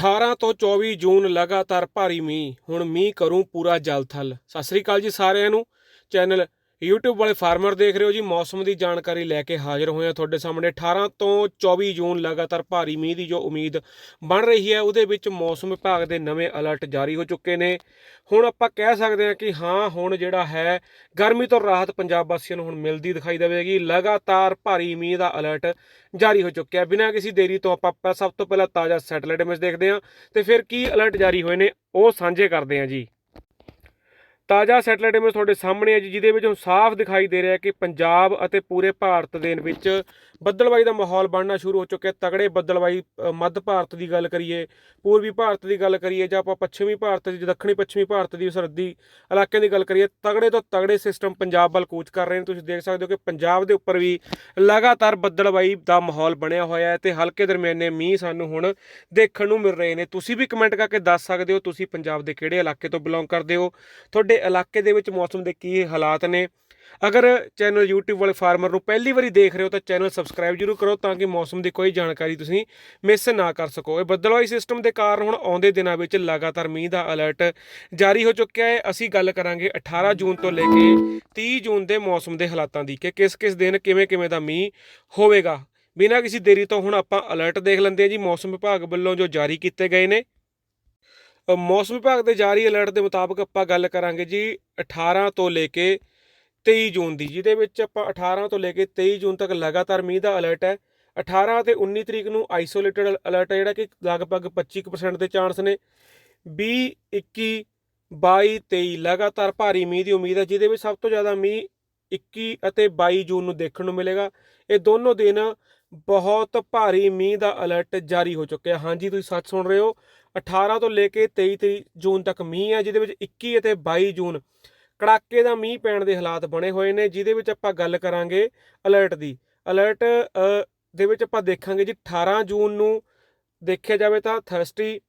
18 ਤੋਂ 24 ਜੂਨ ਲਗਾਤਾਰ ਭਾਰੀ ਮੀਂਹ, ਹੁਣ ਮੀਂਹ ਕਰੂੰ ਪੂਰਾ ਜਲ ਜਲਥਲ ਸਤਿ ਸ੍ਰੀ ਅਕਾਲ ਜੀ ਸਾਰਿਆਂ ਨੂੰ। ਚੈਨਲ YouTube ਵਾਲੇ ਫਾਰਮਰ ਦੇਖ ਰਹੇ ਹੋ ਜੀ, ਮੌਸਮ ਦੀ ਜਾਣਕਾਰੀ ਲੈ ਕੇ ਹਾਜ਼ਰ ਹੋਏ ਹਾਂ ਤੁਹਾਡੇ ਸਾਹਮਣੇ। 18 ਤੋਂ 24 ਜੂਨ ਲਗਾਤਾਰ ਭਾਰੀ ਮੀਂਹ ਦੀ ਜੋ ਉਮੀਦ ਬਣ ਰਹੀ ਹੈ, ਉਹਦੇ ਵਿੱਚ ਮੌਸਮ ਵਿਭਾਗ ਦੇ ਨਵੇਂ ਅਲਰਟ ਜਾਰੀ ਹੋ ਚੁੱਕੇ ਨੇ। ਹੁਣ ਆਪਾਂ ਕਹਿ ਸਕਦੇ ਹਾਂ ਕਿ ਹਾਂ, ਹੁਣ ਜਿਹੜਾ ਹੈ, ਗਰਮੀ ਤੋਂ ਰਾਹਤ ਪੰਜਾਬ ਵਾਸੀਆਂ ਨੂੰ ਹੁਣ ਮਿਲਦੀ ਦਿਖਾਈ ਦੇਵੇਗੀ। ਲਗਾਤਾਰ ਭਾਰੀ ਮੀਂਹ ਦਾ ਅਲਰਟ ਜਾਰੀ ਹੋ ਚੁੱਕਿਆ ਬਿਨਾਂ ਕਿਸੇ ਦੇਰੀ ਤੋਂ ਆਪਾਂ ਸਭ ਤੋਂ ਪਹਿਲਾਂ ਤਾਜ਼ਾ ਸੈਟਲਾਈਟ ਇਮੇਜ ਦੇਖਦੇ ਹਾਂ ਤੇ ਫਿਰ ਕੀ ਅਲਰਟ ਜਾਰੀ ਹੋਏ ਨੇ, ਉਹ ਸਾਂਝੇ ਕਰਦੇ ਹਾਂ ਜੀ। ਤਾਜ਼ਾ ਸੈਟਲਾਈਟ ਇਮੇਜ ਤੁਹਾਡੇ ਸਾਹਮਣੇ ਹੈ ਜੀ, ਜਿਹਦੇ ਵਿੱਚ ਹੁਣ ਸਾਫ਼ ਦਿਖਾਈ ਦੇ ਰਿਹਾ ਕਿ ਪੰਜਾਬ ਅਤੇ ਪੂਰੇ ਭਾਰਤ ਦੇ ਵਿੱਚ ਬੱਦਲਬਾਈ ਦਾ ਮਾਹੌਲ ਬਣਨਾ ਸ਼ੁਰੂ ਹੋ ਚੁੱਕਿਆ। ਤਗੜੇ ਬੱਦਲਬਾਈ ਮੱਧ ਭਾਰਤ ਦੀ ਗੱਲ ਕਰੀਏ, ਪੂਰਬੀ ਭਾਰਤ ਦੀ ਗੱਲ ਕਰੀਏ ਜਾਂ ਆਪਾਂ ਪੱਛਮੀ ਭਾਰਤ ਦੀ, ਦੱਖਣੀ ਪੱਛਮੀ ਭਾਰਤ ਦੀ ਸਰਹੱਦੀ ਇਲਾਕਿਆਂ ਦੀ ਗੱਲ ਕਰੀਏ, ਤਗੜੇ ਤੋਂ ਤਗੜੇ ਸਿਸਟਮ ਪੰਜਾਬ ਵੱਲ ਕੂਚ ਕਰ ਰਹੇ ਨੇ। ਤੁਸੀਂ ਦੇਖ ਸਕਦੇ ਹੋ ਕਿ ਪੰਜਾਬ ਦੇ ਉੱਪਰ ਵੀ ਲਗਾਤਾਰ ਬੱਦਲਬਾਈ ਦਾ ਮਾਹੌਲ ਬਣਿਆ ਹੋਇਆ ਹੈ ਤੇ ਹਲਕੇ ਦਰਮਿਆਨੇ ਮੀਂਹ ਸਾਨੂੰ ਹੁਣ ਦੇਖਣ ਨੂੰ ਮਿਲ ਰਹੇ ਨੇ। ਤੁਸੀਂ ਵੀ ਕਮੈਂਟ ਕਰਕੇ ਦੱਸ ਸਕਦੇ ਹੋ, ਤੁਸੀਂ ਪੰਜਾਬ ਦੇ ਕਿਹੜੇ ਇਲਾਕੇ ਤੋਂ ਬਿਲੋਂਗ ਕਰਦੇ ਹੋ? ਤੁਹਾਡੇ ਇਲਾਕੇ ਦੇ ਵਿੱਚ ਮੌਸਮ ਦੇ ਕੀ ਹਾਲਾਤ ਨੇ? ਅਗਰ ਚੈਨਲ YouTube ਵਾਲੇ ਫਾਰਮਰ ਨੂੰ ਪਹਿਲੀ ਵਾਰੀ ਦੇਖ ਰਹੇ ਹੋ ਤਾਂ ਚੈਨਲ ਸਬਸਕ੍ਰਾਈਬ ਜਰੂਰ ਕਰੋ ਤਾਂ ਕਿ ਮੌਸਮ ਦੀ ਕੋਈ ਜਾਣਕਾਰੀ ਤੁਸੀਂ ਮਿਸ ਨਾ ਕਰ ਸਕੋ। ਇਹ ਬੱਦਲਵਾਈ ਸਿਸਟਮ ਦੇ ਕਾਰਨ ਹੁਣ ਆਉਂਦੇ ਦਿਨਾਂ ਵਿੱਚ ਲਗਾਤਾਰ ਮੀਂਹ ਦਾ ਅਲਰਟ ਜਾਰੀ ਹੋ ਚੁੱਕਿਆ ਹੈ। ਅਸੀਂ ਗੱਲ ਕਰਾਂਗੇ 18 ਜੂਨ ਤੋਂ ਲੈ ਕੇ 30 ਜੂਨ ਦੇ ਮੌਸਮ ਦੇ ਹਾਲਾਤਾਂ ਦੀ ਕਿ ਕਿਸ ਕਿਸ ਦਿਨ ਕਿਵੇਂ ਕਿਵੇਂ ਦਾ ਮੀਂਹ ਹੋਵੇਗਾ। ਬਿਨਾਂ ਕਿਸੇ ਦੇਰੀ ਤੋਂ ਹੁਣ ਆਪਾਂ ਅਲਰਟ ਦੇਖ ਲੈਂਦੇ ਹਾਂ ਜੀ ਮੌਸਮ ਵਿਭਾਗ ਵੱਲੋਂ ਜੋ ਜਾਰੀ ਕੀਤੇ ਗਏ ਨੇ। ਮੌਸਮ ਵਿਭਾਗ ਦੇ ਜਾਰੀ ਅਲਰਟ ਦੇ ਮੁਤਾਬਕ ਆਪਾਂ ਗੱਲ ਕਰਾਂਗੇ ਜੀ 18 ਤੋਂ ਲੈ ਕੇ 23 ਜੂਨ ਦੀ, ਜਿਹਦੇ ਵਿੱਚ ਆਪਾਂ 18 ਤੋਂ ਲੈ ਕੇ 23 ਜੂਨ ਤੱਕ ਲਗਾਤਾਰ ਮੀਂਹ ਦਾ ਅਲਰਟ ਹੈ। 18 ਤੇ 19 ਤਰੀਕ ਨੂੰ ਆਈਸੋਲੇਟਡ ਅਲਰਟ ਹੈ, ਜਿਹੜਾ ਕਿ ਲਗਭਗ 25% ਦੇ ਚਾਂਸ ਨੇ। 20 21 22 23 ਲਗਾਤਾਰ ਭਾਰੀ ਮੀਂਹ ਦੀ ਉਮੀਦ ਹੈ, ਜਿਹਦੇ ਵਿੱਚ ਸਭ ਤੋਂ ਜ਼ਿਆਦਾ ਮੀਂਹ 21 ਅਤੇ 22 ਜੂਨ ਨੂੰ ਦੇਖਣ ਨੂੰ ਮਿਲੇਗਾ। ਇਹ ਦੋਨੋਂ ਦਿਨ ਬਹੁਤ ਭਾਰੀ ਮੀਂਹ ਦਾ ਅਲਰਟ ਜਾਰੀ ਹੋ ਚੁੱਕਿਆ। ਹਾਂਜੀ, ਤੁਸੀਂ ਸੱਚ ਸੁਣ ਰਹੇ ਹੋ। 18 ਤੋਂ ਲੈ ਕੇ 23 ਤਰੀ- ਜੂਨ ਤੱਕ ਮੀਂਹ ਹੈ, ਜਿਹਦੇ ਵਿੱਚ 21 ਅਤੇ 22 ਜੂਨ ਕੜਾਕੇ ਦਾ ਮੀਂਹ ਪੈਣ ਦੇ ਹਾਲਾਤ ਬਣੇ ਹੋਏ ਨੇ, ਜਿਹਦੇ ਵਿੱਚ ਆਪਾਂ ਗੱਲ ਕਰਾਂਗੇ ਅਲਰਟ ਦੀ। ਅਲਰਟ ਦੇ ਵਿੱਚ ਆਪਾਂ ਦੇਖਾਂਗੇ ਜੀ 18 ਜੂਨ ਨੂੰ ਦੇਖਿਆ ਜਾਵੇ ਤਾਂ thirsty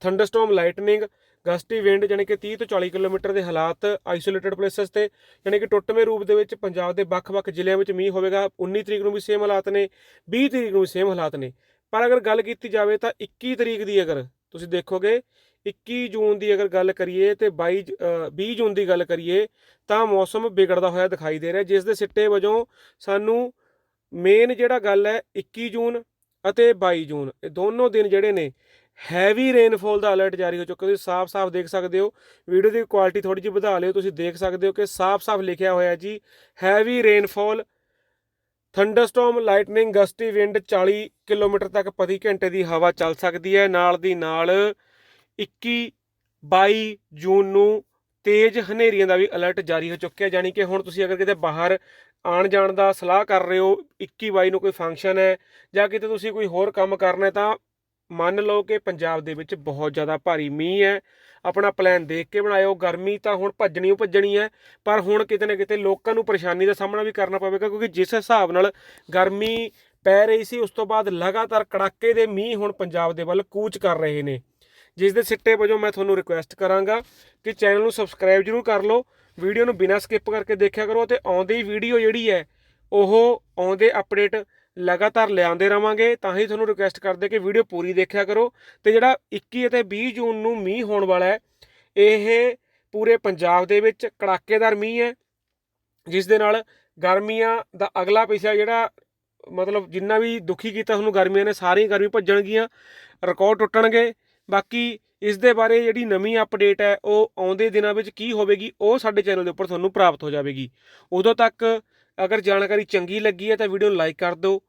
thunderstorm lightning gusty wind ਯਾਨੀ ਕਿ 30 ਤੋਂ 40 ਕਿਲੋਮੀਟਰ ਦੇ ਹਾਲਾਤ ਆਈਸੋਲੇਟਡ ਪਲੇਸਸ ਤੇ ਯਾਨੀ ਕਿ ਟੁੱਟਵੇਂ ਰੂਪ ਦੇ ਵਿੱਚ ਪੰਜਾਬ ਦੇ ਵੱਖ-ਵੱਖ ਜ਼ਿਲ੍ਹਿਆਂ ਵਿੱਚ ਮੀਂਹ ਹੋਵੇਗਾ। 19 ਤਰੀਕ ਨੂੰ ਵੀ ਸੇਮ ਹਾਲਾਤ ਨੇ 20 ਤਰੀਕ ਨੂੰ ਵੀ ਸੇਮ ਹਾਲਾਤ ਨੇ। ਪਰ ਅਗਰ ਗੱਲ ਕੀਤੀ ਜਾਵੇ ਤਾਂ 21 ਤਰੀਕ ਦੀ ਅਗਰ ਤੁਸੀਂ ਦੇਖੋਗੇ 21 ਜੂਨ ਦੀ ਅਗਰ ਗੱਲ ਕਰੀਏ ਤੇ 22 ਜ- ਅ, 20 ਜੂਨ ਦੀ ਗੱਲ ਕਰੀਏ ਤਾਂ ਮੌਸਮ ਵਿਗੜਦਾ ਹੋਇਆ ਦਿਖਾਈ ਦੇ ਰਿਹਾ। ਜਿਸ ਦੇ ਸਿੱਟੇ ਵਜੋਂ ਸਾਨੂੰ ਮੇਨ ਜਿਹੜਾ ਗੱਲ ਹੈ 21 ਜੂਨ ਅਤੇ 22 ਜੂਨ। ਇਹ ਦੋਨੋਂ ਦਿਨ ਜਿਹੜੇ ਨੇ ਹੈਵੀ ਰੇਨਫਾਲ ਦਾ ਅਲਰਟ ਜਾਰੀ ਹੋ ਚੁੱਕਾ। ਤੁਸੀਂ ਸਾਫ਼-ਸਾਫ਼ ਦੇਖ ਸਕਦੇ ਹੋ। ਵੀਡੀਓ ਦੀ ਕੁਆਲਿਟੀ ਥੋੜੀ ਜਿਹੀ ਵਧਾ ਲਿਓ। ਤੁਸੀਂ ਦੇਖ ਸਕਦੇ ਹੋ ਕਿ ਸਾਫ਼-ਸਾਫ਼ ਲਿਖਿਆ ਹੋਇਆ ਜੀ heavy rainfall thunderstorm lightning gusty wind 40 kilometre ਤੱਕ ਪ੍ਰਤੀ ਘੰਟੇ ਦੀ ਹਵਾ ਚੱਲ ਸਕਦੀ ਹੈ। ਨਾਲ ਦੀ ਨਾਲ 21 22 ਜੂਨ ਨੂੰ ਤੇਜ਼ ਹਨੇਰੀਆਂ ਦਾ ਵੀ ਅਲਰਟ ਜਾਰੀ ਹੋ ਚੁੱਕਿਆ ਜਾਨੀ ਕਿ ਹੁਣ ਤੁਸੀਂ ਅਗਰ ਕਿਤੇ ਬਾਹਰ ਆਣ ਜਾਣ ਦਾ ਸਲਾਹ ਕਰ ਰਹੇ ਹੋ 21 22 ਨੂੰ ਕੋਈ ਫੰਕਸ਼ਨ ਹੈ ਜਾਂ ਕਿਤੇ ਤੁਸੀਂ ਕੋਈ ਹੋਰ ਕੰਮ ਕਰਨਾ ਹੈ, ਤਾਂ ਮੰਨ ਲਓ ਕਿ ਪੰਜਾਬ ਦੇ ਵਿੱਚ ਬਹੁਤ ਜ਼ਿਆਦਾ ਭਾਰੀ ਮੀਂਹ ਹੈ, ਆਪਣਾ ਪਲਾਨ ਦੇਖ ਕੇ ਬਣਾਇਓ, ਗਰਮੀ ਤਾਂ ਹੁਣ ਭੱਜਣੀ ਓ ਭੱਜਣੀ ਹੈ, ਪਰ ਹੁਣ ਕਿਤੇ ਨਾ ਕਿਤੇ ਲੋਕਾਂ ਨੂੰ ਪਰੇਸ਼ਾਨੀ ਦਾ ਸਾਹਮਣਾ ਵੀ ਕਰਨਾ ਪਵੇਗਾ, ਕਿਉਂਕਿ ਜਿਸ ਹਿਸਾਬ ਨਾਲ ਗਰਮੀ ਪੈ ਰਹੀ ਸੀ, ਉਸ ਤੋਂ ਬਾਅਦ ਲਗਾਤਾਰ ਕੜਾਕੇ ਦੇ ਮੀਂਹ ਹੁਣ ਪੰਜਾਬ ਦੇ ਵੱਲ ਕੂਚ ਕਰ ਰਹੇ ਨੇ। ਜਿਸ ਦੇ ਸਿੱਟੇ ਵਜੋਂ ਮੈਂ ਤੁਹਾਨੂੰ ਰਿਕੁਐਸਟ ਕਰਾਂਗਾ ਕਿ ਚੈਨਲ ਨੂੰ ਸਬਸਕ੍ਰਾਈਬ ਜਰੂਰ ਕਰ ਲਓ ਵੀਡੀਓ ਨੂੰ ਬਿਨਾਂ ਸਕਿਪ ਕਰਕੇ ਦੇਖਿਆ ਕਰੋ ਤੇ ਆਉਂਦੀ ਵੀਡੀਓ ਜਿਹੜੀ ਹੈ, ਉਹ ਆਉਂਦੇ ਅਪਡੇਟ ਲਗਾਤਾਰ ਲਿਆਉਂਦੇ ਰਵਾਂਗੇ। ਤਾਂ ਹੀ ਤੁਹਾਨੂੰ ਰਿਕੁਐਸਟ ਕਰਦੇ ਕਿ ਵੀਡੀਓ ਪੂਰੀ ਦੇਖਿਆ ਕਰੋ ਤੇ ਜਿਹੜਾ 21 ਅਤੇ 20 ਜੂਨ ਨੂੰ ਮੀਂਹ ਹੋਣ ਵਾਲਾ ਹੈ, ਇਹ ਪੂਰੇ ਪੰਜਾਬ ਦੇ ਵਿੱਚ ਕੜਾਕੇਦਾਰ ਮੀਂਹ ਹੈ, ਜਿਸ ਦੇ ਨਾਲ ਗਰਮੀਆਂ ਦਾ ਅਗਲਾ ਪਿਛਾ ਜਿਹੜਾ ਮਤਲਬ ਜਿੰਨਾ ਵੀ ਦੁਖੀ ਕੀਤਾ ਤੁਹਾਨੂੰ ਗਰਮੀਆਂ ਨੇ, ਸਾਰੀਆਂ ਗਰਮੀ ਭੱਜਣਗੀਆਂ ਰਿਕਾਰਡ ਟੁੱਟਣਗੇ। ਬਾਕੀ ਇਸ ਦੇ ਬਾਰੇ ਜਿਹੜੀ ਨਵੀਂ ਅਪਡੇਟ ਹੈ, ਉਹ ਆਉਂਦੇ ਦਿਨਾਂ ਵਿੱਚ ਕੀ ਹੋਵੇਗੀ, ਉਹ ਸਾਡੇ ਚੈਨਲ ਦੇ ਉੱਪਰ ਤੁਹਾਨੂੰ ਪ੍ਰਾਪਤ ਹੋ ਜਾਵੇਗੀ। ਉਦੋਂ ਤੱਕ ਅਗਰ ਜਾਣਕਾਰੀ ਚੰਗੀ ਲੱਗੀ ਹੈ ਤਾਂ ਵੀਡੀਓ ਨੂੰ ਲਾਈਕ ਕਰ ਦਿਓ।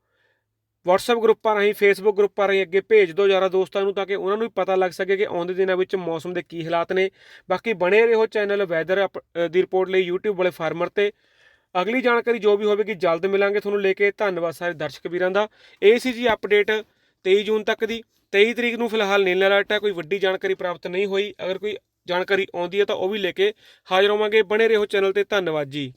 WhatsApp ਗਰੁੱਪਾਂ ਰਾਹੀਂ, Facebook ਗਰੁੱਪਾਂ ਰਾਹੀਂ ਅੱਗੇ ਭੇਜ ਦਿਓ ਯਾਰਾਂ ਦੋਸਤਾਂ ਨੂੰ ਤਾਂ ਕਿ ਉਹਨਾਂ ਨੂੰ ਵੀ ਪਤਾ ਲੱਗ ਸਕੇ ਕਿ ਆਉਂਦੇ ਦਿਨਾਂ ਵਿੱਚ ਮੌਸਮ ਦੇ ਕੀ ਹਾਲਾਤ ਨੇ। ਬਾਕੀ ਬਣੇ ਰਹੋ ਚੈਨਲ ਵੈਦਰ ਦੀ ਰਿਪੋਰਟ ਲਈ YouTube ਵਾਲੇ ਫਾਰਮਰ ਤੇ। ਅਗਲੀ ਜਾਣਕਾਰੀ ਜੋ ਵੀ ਹੋਵੇਗੀ, ਜਲਦ ਮਿਲਾਂਗੇ ਤੁਹਾਨੂੰ ਲੈ ਕੇ। ਧੰਨਵਾਦ ਸਾਰੇ ਦਰਸ਼ਕ ਵੀਰਾਂ ਦਾ। ਇਹ ਸੀ ਜੀ ਅਪਡੇਟ 23 ਜੂਨ ਤੱਕ ਦੀ। 23 ਤਰੀਕ ਨੂੰ ਫਿਲਹਾਲ ਨੀਲ ਅਲਰਟ ਹੈ, ਕੋਈ ਵੱਡੀ ਜਾਣਕਾਰੀ ਪ੍ਰਾਪਤ ਨਹੀਂ ਹੋਈ। ਅਗਰ ਕੋਈ ਜਾਣਕਾਰੀ ਆਉਂਦੀ ਹੈ ਤਾਂ ਉਹ ਵੀ ਲੈ ਕੇ ਹਾਜ਼ਰ ਹੋਵਾਂਗੇ। ਬਣੇ ਰਹੋ ਚੈਨਲ ਤੇ। ਧੰਨਵਾਦ ਜੀ।